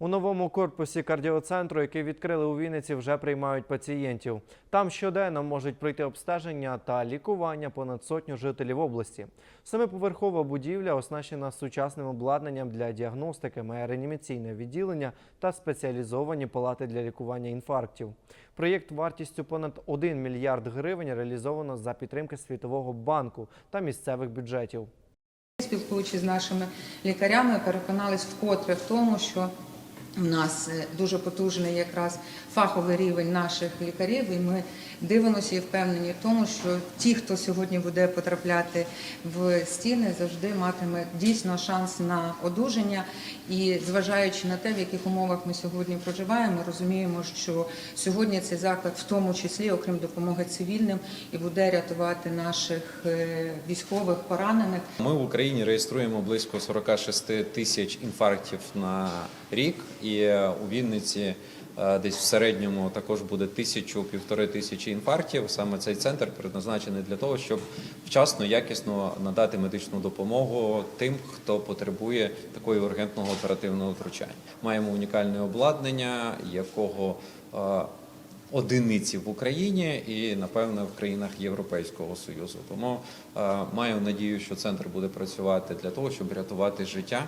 У новому корпусі кардіоцентру, який відкрили у Вінниці, вже приймають пацієнтів. Там щоденно можуть пройти обстеження та лікування понад сотню жителів області. Семиповерхова будівля оснащена сучасним обладнанням для діагностики, має реанімаційне відділення та спеціалізовані палати для лікування інфарктів. Проєкт вартістю понад 1 мільярд гривень реалізовано за підтримки Світового банку та місцевих бюджетів. Спілкуючись з нашими лікарями, переконались вкотре в тому, що у нас е, дуже потужний якраз фаховий рівень наших лікарів, і ми дивимося і впевнені в тому, що ті, хто сьогодні буде потрапляти в стіни, завжди матиме дійсно шанс на одужання. І зважаючи на те, в яких умовах ми сьогодні проживаємо, розуміємо, що сьогодні цей заклад, в тому числі, окрім допомоги цивільним, і буде рятувати наших е, військових поранених. Ми в Україні реєструємо близько 46 тисяч інфарктів на рік, і е, у Вінниці е, десь в середньому також буде тисячу півтори тисячі інфарктів. Саме цей центр предназначений для того, щоб вчасно, якісно надати медичну допомогу тим, хто потребує такої ургентного оперативного втручання. Маємо унікальне обладнання, якого е, одиниці в Україні і напевно в країнах Європейського союзу. Тому е, маю надію, що центр буде працювати для того, щоб рятувати життя